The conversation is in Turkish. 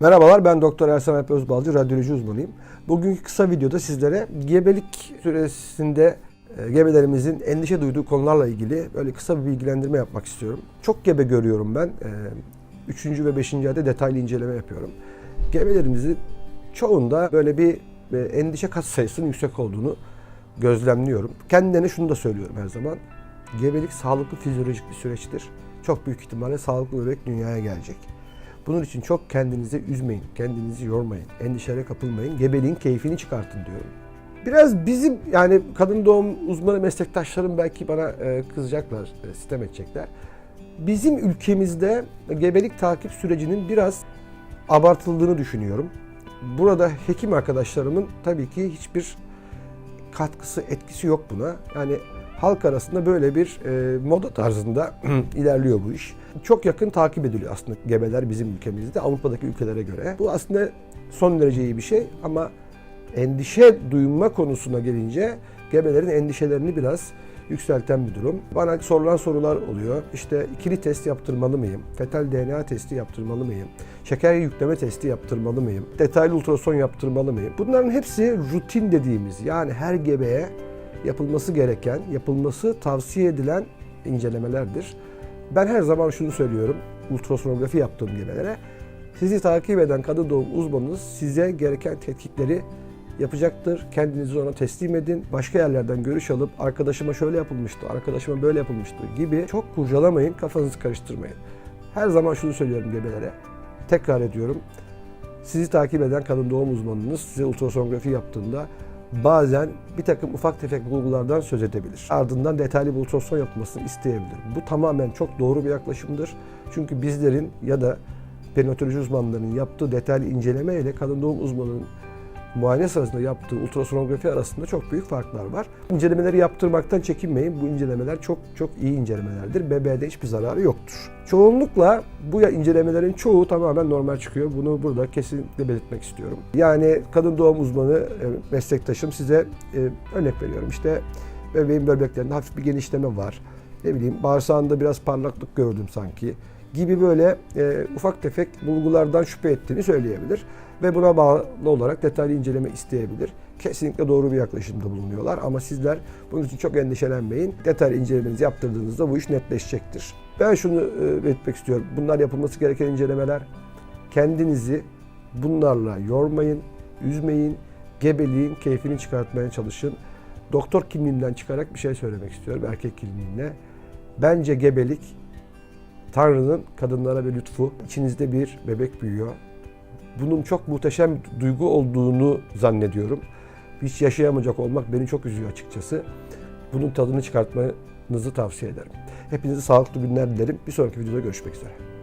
Merhabalar ben Doktor Ersan Alp Özbalcı, radyoloji uzmanıyım. Bugünkü kısa videoda sizlere gebelik süresinde e, gebelerimizin endişe duyduğu konularla ilgili böyle kısa bir bilgilendirme yapmak istiyorum. Çok gebe görüyorum ben. E, Üçüncü ve beşinci ayda detaylı inceleme yapıyorum. Gebelerimizin çoğunda böyle bir e, endişe kat sayısının yüksek olduğunu gözlemliyorum. Kendilerine şunu da söylüyorum her zaman. Gebelik sağlıklı fizyolojik bir süreçtir. Çok büyük ihtimalle sağlıklı bebek dünyaya gelecek. Bunun için çok kendinizi üzmeyin, kendinizi yormayın, endişelere kapılmayın, gebeliğin keyfini çıkartın diyorum. Biraz bizim yani kadın doğum uzmanı meslektaşlarım belki bana e, kızacaklar, e, sitem edecekler. Bizim ülkemizde gebelik takip sürecinin biraz abartıldığını düşünüyorum. Burada hekim arkadaşlarımın tabii ki hiçbir katkısı, etkisi yok buna. Yani halk arasında böyle bir e, moda tarzında ilerliyor bu iş. Çok yakın takip ediliyor aslında gebeler bizim ülkemizde Avrupa'daki ülkelere göre. Bu aslında son derece iyi bir şey ama endişe duyma konusuna gelince gebelerin endişelerini biraz yükselten bir durum. Bana sorulan sorular oluyor. İşte ikili test yaptırmalı mıyım? Fetal DNA testi yaptırmalı mıyım? Şeker yükleme testi yaptırmalı mıyım? Detaylı ultrason yaptırmalı mıyım? Bunların hepsi rutin dediğimiz yani her gebeye yapılması gereken, yapılması tavsiye edilen incelemelerdir. Ben her zaman şunu söylüyorum ultrasonografi yaptığım gebelere. Sizi takip eden kadın doğum uzmanınız size gereken tetkikleri yapacaktır. Kendinizi ona teslim edin. Başka yerlerden görüş alıp arkadaşıma şöyle yapılmıştı, arkadaşıma böyle yapılmıştı gibi çok kurcalamayın, kafanızı karıştırmayın. Her zaman şunu söylüyorum gebelere. Tekrar ediyorum. Sizi takip eden kadın doğum uzmanınız size ultrasonografi yaptığında bazen bir takım ufak tefek bulgulardan söz edebilir. Ardından detaylı bir ultrason yapılmasını isteyebilir. Bu tamamen çok doğru bir yaklaşımdır. Çünkü bizlerin ya da perinatoloji uzmanlarının yaptığı detaylı inceleme ile kadın doğum uzmanının muayene sırasında yaptığı ultrasonografi arasında çok büyük farklar var. İncelemeleri yaptırmaktan çekinmeyin. Bu incelemeler çok çok iyi incelemelerdir. Bebeğe hiçbir zararı yoktur. Çoğunlukla bu incelemelerin çoğu tamamen normal çıkıyor. Bunu burada kesinlikle belirtmek istiyorum. Yani kadın doğum uzmanı e, meslektaşım size e, örnek veriyorum. İşte bebeğin böbreklerinde hafif bir genişleme var. Ne bileyim bağırsağında biraz parlaklık gördüm sanki gibi böyle e, ufak tefek bulgulardan şüphe ettiğini söyleyebilir ve buna bağlı olarak detaylı inceleme isteyebilir. Kesinlikle doğru bir yaklaşımda bulunuyorlar ama sizler bunun için çok endişelenmeyin. Detaylı incelemenizi yaptırdığınızda bu iş netleşecektir. Ben şunu e, belirtmek istiyorum. Bunlar yapılması gereken incelemeler. Kendinizi bunlarla yormayın, üzmeyin. Gebeliğin keyfini çıkartmaya çalışın. Doktor kimliğinden çıkarak bir şey söylemek istiyorum erkek kimliğine. Bence gebelik Tanrı'nın kadınlara bir lütfu. İçinizde bir bebek büyüyor. Bunun çok muhteşem bir duygu olduğunu zannediyorum. Hiç yaşayamayacak olmak beni çok üzüyor açıkçası. Bunun tadını çıkartmanızı tavsiye ederim. Hepinize sağlıklı günler dilerim. Bir sonraki videoda görüşmek üzere.